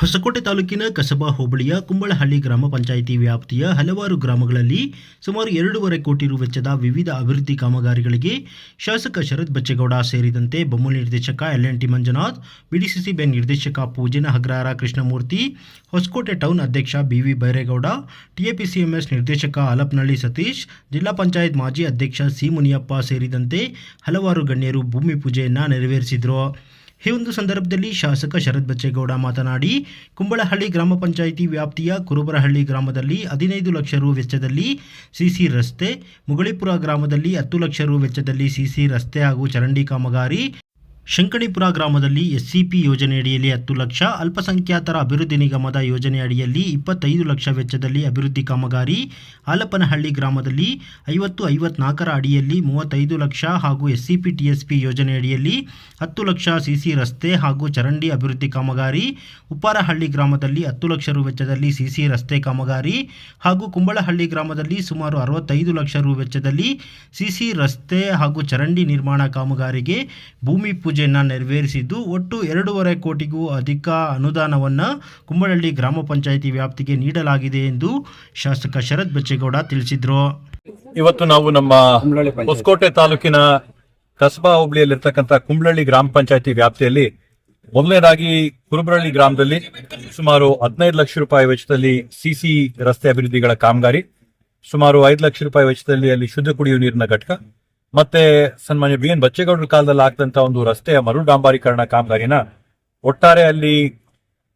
ಹೊಸಕೋಟೆ ತಾಲೂಕಿನ ಕಸಬಾ ಹೋಬಳಿಯ ಕುಂಬಳಹಳ್ಳಿ ಗ್ರಾಮ ಪಂಚಾಯಿತಿ ವ್ಯಾಪ್ತಿಯ ಹಲವಾರು ಗ್ರಾಮಗಳಲ್ಲಿ ಸುಮಾರು ಎರಡೂವರೆ ಕೋಟಿ ರು ವೆಚ್ಚದ ವಿವಿಧ ಅಭಿವೃದ್ಧಿ ಕಾಮಗಾರಿಗಳಿಗೆ ಶಾಸಕ ಶರತ್ ಬಚ್ಚೇಗೌಡ ಸೇರಿದಂತೆ ಬೊಮ್ಮಲ್ ನಿರ್ದೇಶಕ L N T Manjunath, BDCC bank ನಿರ್ದೇಶಕ ಪೂಜನ ಹಗ್ರಾರ ಕೃಷ್ಣಮೂರ್ತಿ, ಹೊಸಕೋಟೆ ಟೌನ್ ಅಧ್ಯಕ್ಷ ಬಿವಿ ಬೈರೇಗೌಡ ಟಿಎಪಿಸಿಎಂಎಸ್ ನಿರ್ದೇಶಕ ಅಲಪ್ನಳ್ಳಿ ಸತೀಶ್, ಜಿಲ್ಲಾ ಪಂಚಾಯತ್ ಮಾಜಿ ಅಧ್ಯಕ್ಷ ಸಿ ಮುನಿಯಪ್ಪ ಸೇರಿದಂತೆ ಹಲವಾರು ಗಣ್ಯರು ಭೂಮಿ ಪೂಜೆಯನ್ನು ನೆರವೇರಿಸಿದರು. ಈ ಒಂದು ಸಂದರ್ಭದಲ್ಲಿ ಶಾಸಕ ಶರತ್ ಬಚ್ಚೇಗೌಡ ಮಾತನಾಡಿ, ಕುಂಬಳಹಳ್ಳಿ ಗ್ರಾಮ ಪಂಚಾಯಿತಿ ವ್ಯಾಪ್ತಿಯ ಕುರುಬರಹಳ್ಳಿ ಗ್ರಾಮದಲ್ಲಿ ಹದಿನೈದು ಲಕ್ಷ ರು ವೆಚ್ಚದಲ್ಲಿ ಸಿಸಿ ರಸ್ತೆ, ಮುಗಳಿಪುರ ಗ್ರಾಮದಲ್ಲಿ ಹತ್ತು ಲಕ್ಷ ರು ವೆಚ್ಚದಲ್ಲಿ ಸಿಸಿ ರಸ್ತೆ ಹಾಗೂ ಚರಂಡಿ ಕಾಮಗಾರಿ ಶಂಕಣಿಪುರ ಗ್ರಾಮದಲ್ಲಿ ಎಸ್ಸಿಪಿ ಯೋಜನೆಯಡಿಯಲ್ಲಿ ಹತ್ತು ಲಕ್ಷ, ಅಲ್ಪಸಂಖ್ಯಾತರ ಅಭಿವೃದ್ಧಿ ನಿಗಮದ ಯೋಜನೆ ಅಡಿಯಲ್ಲಿ ಇಪ್ಪತ್ತೈದು ಲಕ್ಷ ವೆಚ್ಚದಲ್ಲಿ ಅಭಿವೃದ್ಧಿ ಕಾಮಗಾರಿ. ಆಲಪನಹಳ್ಳಿ ಗ್ರಾಮದಲ್ಲಿ ಐವತ್ತು ಐವತ್ನಾಲ್ಕರ ಅಡಿಯಲ್ಲಿ ಮೂವತ್ತೈದು ಲಕ್ಷ ಹಾಗೂ ಎಸ್ಸಿಪಿ ಟಿಎಸ್ಪಿ ಯೋಜನೆ ಅಡಿಯಲ್ಲಿ ಹತ್ತು ಲಕ್ಷ ಸಿಸಿ ರಸ್ತೆ ಹಾಗೂ ಚರಂಡಿ ಅಭಿವೃದ್ಧಿ ಕಾಮಗಾರಿ. ಉಪ್ಪಾರಹಳ್ಳಿ ಗ್ರಾಮದಲ್ಲಿ ಹತ್ತು ಲಕ್ಷ ರು ವೆಚ್ಚದಲ್ಲಿ ಸಿಸಿ ರಸ್ತೆ ಕಾಮಗಾರಿ ಹಾಗೂ ಕುಂಬಳಹಳ್ಳಿ ಗ್ರಾಮದಲ್ಲಿ ಸುಮಾರು ಅರವತ್ತೈದು ಲಕ್ಷ ರು ವೆಚ್ಚದಲ್ಲಿ ಸಿಸಿ ರಸ್ತೆ ಹಾಗೂ ಚರಂಡಿ ನಿರ್ಮಾಣ ಕಾಮಗಾರಿಗೆ ಭೂಮಿ ಪೂಜೆಯನ್ನು ನೆರವೇರಿಸಿದ್ದು ಒಟ್ಟು ಎರಡೂವರೆ ಕೋಟಿಗೂ ಅಧಿಕ ಅನುದಾನವನ್ನು ಕುಂಬಳಹಳ್ಳಿ ಗ್ರಾಮ ಪಂಚಾಯಿತಿ ವ್ಯಾಪ್ತಿಗೆ ನೀಡಲಾಗಿದೆ ಎಂದು ಶಾಸಕ ಶರತ್ ಬಚ್ಚೇಗೌಡ ತಿಳಿಸಿದರು. ಇವತ್ತು ನಾವು ನಮ್ಮ ಹೊಸಕೋಟೆ ತಾಲೂಕಿನ ಕಸಬಾ ಹೋಬಳಿಯಲ್ಲಿರ್ತಕ್ಕಂಥ ಕುಂಬಳಹಳ್ಳಿ ಗ್ರಾಮ ಪಂಚಾಯತಿ ವ್ಯಾಪ್ತಿಯಲ್ಲಿ ಮೊದಲನೇದಾಗಿ ಕುರುಬರಳ್ಳಿ ಗ್ರಾಮದಲ್ಲಿ ಸುಮಾರು ಹದಿನೈದು ಲಕ್ಷ ರೂಪಾಯಿ ವೆಚ್ಚದಲ್ಲಿ ಸಿಸಿ ರಸ್ತೆ ಅಭಿವೃದ್ಧಿಗಳ ಕಾಮಗಾರಿ ಸುಮಾರು ಐದು ಲಕ್ಷ ರೂಪಾಯಿ ವೆಚ್ಚದಲ್ಲಿ ಅಲ್ಲಿ ಶುದ್ಧ ಕುಡಿಯುವ ನೀರಿನ ಘಟಕ ಮತ್ತೆ ಸನ್ಮಾನ್ಯ ಬಿ ಎನ್ ಬಚ್ಚೇಗೌಡರ ಕಾಲದಲ್ಲಿ ಆಗ್ತಂತ ಒಂದು ರಸ್ತೆಯ ಮರು ಡಾಂಬಾರೀಕರಣ ಕಾಮಗಾರಿನ ಒಟ್ಟಾರೆ ಅಲ್ಲಿ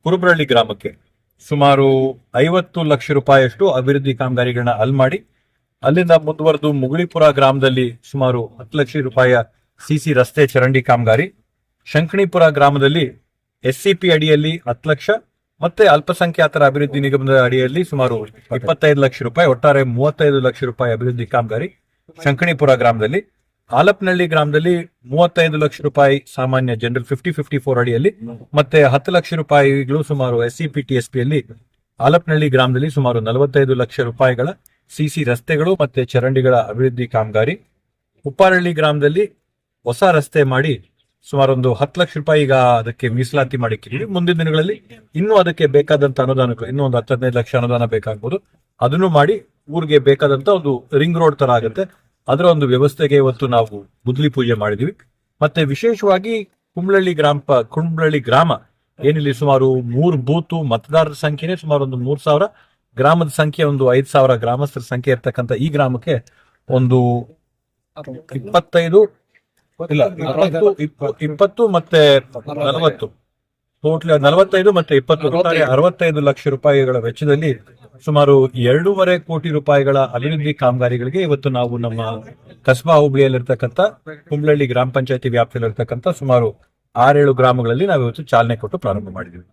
ಕುರುಬರಳ್ಳಿ ಗ್ರಾಮಕ್ಕೆ ಸುಮಾರು ಐವತ್ತು ಲಕ್ಷ ರೂಪಾಯಿಯಷ್ಟು ಅಭಿವೃದ್ಧಿ ಕಾಮಗಾರಿಗಳನ್ನ ಅಲ್ಲಿ ಮಾಡಿ, ಅಲ್ಲಿಂದ ಮುಂದುವರೆದು ಮುಗುಳಿಪುರ ಗ್ರಾಮದಲ್ಲಿ ಸುಮಾರು ಹತ್ತು ಲಕ್ಷ ರೂಪಾಯಿಯ ಸಿಸಿ ರಸ್ತೆ ಚರಂಡಿ ಕಾಮಗಾರಿ ಶಂಕಣಿಪುರ ಗ್ರಾಮದಲ್ಲಿ ಎಸ್ಸಿಪಿ ಅಡಿಯಲ್ಲಿ ಹತ್ತು ಲಕ್ಷ, ಮತ್ತೆ ಅಲ್ಪಸಂಖ್ಯಾತರ ಅಭಿವೃದ್ಧಿ ನಿಗಮದ ಅಡಿಯಲ್ಲಿ ಸುಮಾರು ಇಪ್ಪತ್ತೈದು ಲಕ್ಷ ರೂಪಾಯಿ, ಒಟ್ಟಾರೆ ಮೂವತ್ತೈದು ಲಕ್ಷ ರೂಪಾಯಿ ಅಭಿವೃದ್ಧಿ ಕಾಮಗಾರಿ. ಶಂಕಣಿಪುರ ಗ್ರಾಮದಲ್ಲಿ ಆಲಪ್ನಹಳ್ಳಿ ಗ್ರಾಮದಲ್ಲಿ ಮೂವತ್ತೈದು ಲಕ್ಷ ರೂಪಾಯಿ ಸಾಮಾನ್ಯ ಜನರಲ್ ಫಿಫ್ಟಿ ಫಿಫ್ಟಿ ಫೋರ್ ಅಡಿಯಲ್ಲಿ, ಮತ್ತೆ ಹತ್ತು ಲಕ್ಷ ರೂಪಾಯಿಗಳು ಸುಮಾರು S C P T S ಪಿಯಲ್ಲಿ ಆಲಪ್ನಹಳ್ಳಿ ಗ್ರಾಮದಲ್ಲಿ ಸುಮಾರು ನಲವತ್ತೈದು ಲಕ್ಷ ರೂಪಾಯಿಗಳ ಸಿಸಿ ರಸ್ತೆಗಳು ಮತ್ತೆ ಚರಂಡಿಗಳ ಅಭಿವೃದ್ಧಿ ಕಾಮಗಾರಿ. ಉಪ್ಪಾರಳ್ಳಿ ಗ್ರಾಮದಲ್ಲಿ ಹೊಸ ರಸ್ತೆ ಮಾಡಿ ಸುಮಾರು ಒಂದು ಹತ್ತು ಲಕ್ಷ ರೂಪಾಯಿ ಈಗ ಅದಕ್ಕೆ ಮೀಸಲಾತಿ ಮಾಡಿಕ್ಕಿದ್ವಿ ಮುಂದಿನ ದಿನಗಳಲ್ಲಿ ಇನ್ನೂ ಅದಕ್ಕೆ ಬೇಕಾದಂತ ಅನುದಾನಗಳು, ಇನ್ನೂ ಒಂದು ಹತ್ತು ಹದಿನೈದು ಲಕ್ಷ ಅನುದಾನ ಬೇಕಾಗ್ಬೋದು. ಅದನ್ನು ಮಾಡಿ ಊರಿಗೆ ಬೇಕಾದಂತ ಒಂದು ರಿಂಗ್ ರೋಡ್ ತರ ಆಗುತ್ತೆ. ಅದರ ಒಂದು ವ್ಯವಸ್ಥೆಗೆ ಇವತ್ತು ನಾವು ಮುದ್ಲಿ ಪೂಜೆ ಮಾಡಿದೀವಿ. ಮತ್ತೆ ವಿಶೇಷವಾಗಿ ಕುಂಬ್ಳಳ್ಳಿ ಗ್ರಾಮ ಕುಂಬಳಳ್ಳಿ ಗ್ರಾಮ, ಏನಿಲ್ಲಿ ಸುಮಾರು ಮೂರು ಬೂತು ಮತದಾರರ ಸಂಖ್ಯೆನೇ ಸುಮಾರು ಒಂದು ಮೂರ್ ಸಾವಿರ, ಗ್ರಾಮದ ಸಂಖ್ಯೆ ಒಂದು ಐದ್ ಸಾವಿರ ಗ್ರಾಮಸ್ಥರ ಸಂಖ್ಯೆ ಇರ್ತಕ್ಕಂಥ ಈ ಗ್ರಾಮಕ್ಕೆ ಒಂದು ಇಪ್ಪತ್ತೈದು, ಇಲ್ಲ, ಇಪ್ಪತ್ತು ಮತ್ತೆ ನಲವತ್ತು. ಟೋಟಲ್ ನಲವತ್ತೈದು ಮತ್ತೆ ಇಪ್ಪತ್ತು ಅರವತ್ತೈದು ಲಕ್ಷ ರೂಪಾಯಿಗಳ ವೆಚ್ಚದಲ್ಲಿ ಸುಮಾರು ಎರಡೂವರೆ ಕೋಟಿ ರೂಪಾಯಿಗಳ ಅಭಿವೃದ್ಧಿ ಕಾಮಗಾರಿಗಳಿಗೆ ಇವತ್ತು ನಾವು ನಮ್ಮ ಕಸ್ಬಾ ಹೋಬಳಿಯಲ್ಲಿರ್ತಕ್ಕಂಥ ಕುಂಬ್ಳಳ್ಳಿ ಗ್ರಾಮ ಪಂಚಾಯತಿ ವ್ಯಾಪ್ತಿಯಲ್ಲಿರ್ತಕ್ಕಂಥ ಸುಮಾರು ಆರೇಳು ಗ್ರಾಮಗಳಲ್ಲಿ ನಾವು ಇವತ್ತು ಚಾಲನೆ ಕೊಟ್ಟು ಪ್ರಾರಂಭ ಮಾಡಿದ್ದೀವಿ.